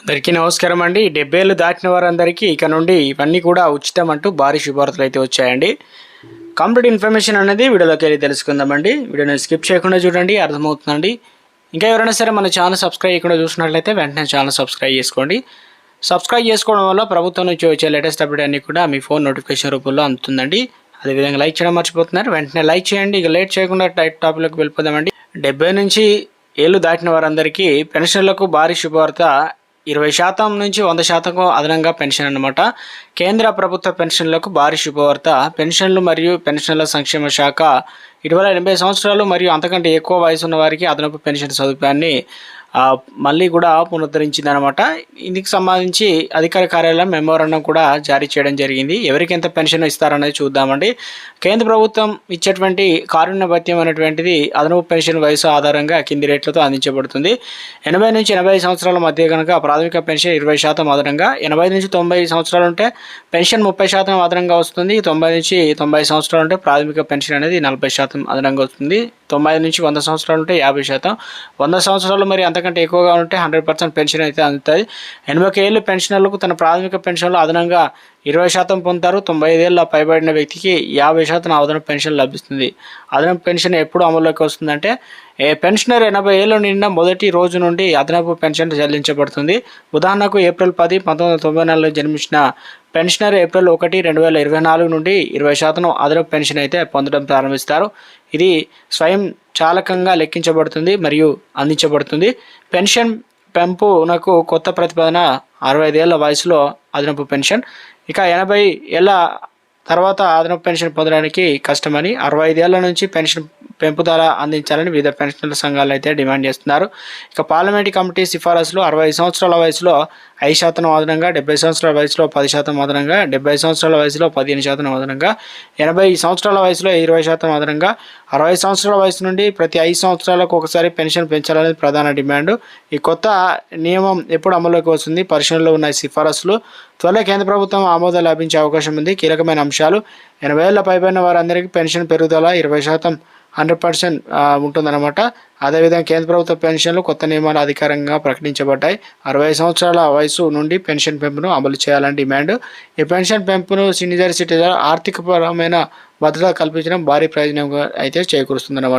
అందరికీ నమస్కారం అండి. డెబ్బై ఏళ్ళు దాటిన వారందరికీ ఇక నుండి ఇవన్నీ కూడా ఉచితం అంటూ భారీ శుభార్తలు అయితే వచ్చాయండి. కంప్లీట్ ఇన్ఫర్మేషన్ అనేది వీడియోలోకి వెళ్ళి తెలుసుకుందామండి వీడియోని స్కిప్ చేయకుండా చూడండి అర్థమవుతుందండి. ఇంకా ఎవరైనా సరే మన ఛానల్ సబ్స్క్రైబ్ చేయకుండా చూసినట్లయితే వెంటనే ఛానల్ సబ్స్క్రైబ్ చేసుకోండి. సబ్స్క్రైబ్ చేసుకోవడం వల్ల ప్రభుత్వం నుంచి వచ్చే లేటెస్ట్ అప్డేట్ అన్ని కూడా మీ ఫోన్ నోటిఫికేషన్ రూపంలో అందుతుందండి. అదేవిధంగా లైక్ చేయడం మర్చిపోతున్నారు. వెంటనే లైక్ చేయండి. ఇక లేట్ చేయకుండా టైట్ టాపిక్లోకి వెళ్ళిపోదామండి. డెబ్బై నుంచి ఏళ్ళు దాటిన వారందరికీ పెన్షన్లకు భారీ శుభవార్త ఇరవై శాతం నుంచి వంద శాతం అదనంగా పెన్షన్ అన్నమాట. కేంద్ర ప్రభుత్వ పెన్షన్లకు భారీ శుభవార్త. పెన్షన్లు మరియు పెన్షన్ల సంక్షేమ శాఖ ఇటీవల ఎనభై సంవత్సరాలు మరియు అంతకంటే ఎక్కువ వయసు ఉన్న వారికి అదనపు పెన్షన్ సదుపాయాన్ని మళ్ళీ కూడా పునరుద్ధరించింది అనమాట ఇందుకు సంబంధించి అధికార కార్యాలయం మెమోరాండం కూడా జారీ చేయడం జరిగింది. ఎవరికి ఎంత పెన్షన్ ఇస్తారనేది చూద్దామండి. కేంద్ర ప్రభుత్వం ఇచ్చేటువంటి కారుణ్య భత్యం అనేటువంటిది అదనపు పెన్షన్ వయసు ఆధారంగా కింది రేట్లతో అందించబడుతుంది. ఎనభై నుంచి ఎనభై సంవత్సరాల మధ్య కనుక ప్రాథమిక పెన్షన్ ఇరవై శాతం అదనంగా ఎనభై నుంచి తొంభై సంవత్సరాలు ఉంటే పెన్షన్ ముప్పై శాతం అదనంగా వస్తుంది. తొంభై నుంచి తొంభై సంవత్సరాలు ఉంటే ప్రాథమిక పెన్షన్ అనేది నలభై శాతం అదనంగా వస్తుంది. తొంభై నుంచి వంద సంవత్సరాలు ఉంటే యాభై శాతం. వంద సంవత్సరాలు మరి అంతకంటే ఎక్కువగా ఉంటే హండ్రెడ్ పర్సెంట్ పెన్షన్ అయితే అందుతుంది ఎనభై ఏళ్ళు పెన్షనర్లకు తన ప్రాథమిక పెన్షన్లో అదనంగా ఇరవై శాతం పొందుతారు తొంభై ఐదేళ్ళ పైబడిన వ్యక్తికి యాభై శాతం అదనపు పెన్షన్ లభిస్తుంది. అదనపు పెన్షన్ ఎప్పుడు అమల్లోకి వస్తుందంటే ఏ పెన్షనర్ ఎనభై ఏళ్ళు నిండిన మొదటి రోజు నుండి అదనపు పెన్షన్ చెల్లించబడుతుంది. ఉదాహరణకు ఏప్రిల్ పది పంతొమ్మిది వందల తొంభై నాలుగులో జన్మించిన పెన్షనర్ ఏప్రిల్ ఒకటి రెండు వేల ఇరవై నాలుగు నుండి ఇరవై శాతం అదనపు పెన్షన్ అయితే పొందడం ప్రారంభిస్తారు. ఇది స్వయం చాలకంగా లెక్కించబడుతుంది మరియు అందించబడుతుంది. పెన్షన్ పెంపునకు కొత్త ప్రతిపాదన అరవై ఐదేళ్ళ వయసులో అదనపు పెన్షన్. ఇక ఎనభై ఏళ్ళ తర్వాత అదనపు పెన్షన్ పొందడానికి కష్టమని అరవై ఐదేళ్ళ నుంచి పెన్షన్ పెంపుదల అందించాలని వివిధ పెన్షనర్ల సంఘాలు అయితే డిమాండ్ చేస్తున్నారు. ఇక పార్లమెంటరీ కమిటీ సిఫారసులు అరవై సంవత్సరాల వయసులో ఐదు శాతం అదనంగా డెబ్బై సంవత్సరాల వయసులో పది శాతం అదనంగా డెబ్బై సంవత్సరాల వయసులో పదిహేను శాతం అదనంగా ఎనభై సంవత్సరాల వయసులో ఇరవై శాతం అదనంగా అరవై సంవత్సరాల వయసు నుండి ప్రతి ఐదు సంవత్సరాలకు ఒకసారి పెన్షన్ పెంచాలనేది ప్రధాన డిమాండ్. ఈ కొత్త నియమం ఎప్పుడు అమల్లోకి వస్తుంది? పరిశీలనలో ఉన్న సిఫారసులు త్వరలో కేంద్ర ప్రభుత్వం ఆమోదం లభించే అవకాశం ఉంది. కీలకమైన అంశాలు ఎనభై ఏళ్ళ పైబడిన వారందరికీ పెన్షన్ పెరుగుదల ఇరవై శాతం హండ్రెడ్ పర్సెంట్ ఉంటుందన్నమాట. అదేవిధంగా కేంద్ర ప్రభుత్వ పెన్షన్లు కొత్త నియమాలు అధికారంగా ప్రకటించబడ్డాయి. అరవై సంవత్సరాల వయసు నుండి పెన్షన్ పెంపును అమలు చేయాలని డిమాండ్. ఈ పెన్షన్ పెంపును సీనియర్ సిటిజన్ ఆర్థికపరమైన భద్రత కల్పించడం భారీ ప్రయోజనంగా అయితే చేకూరుస్తుందన్నమాట.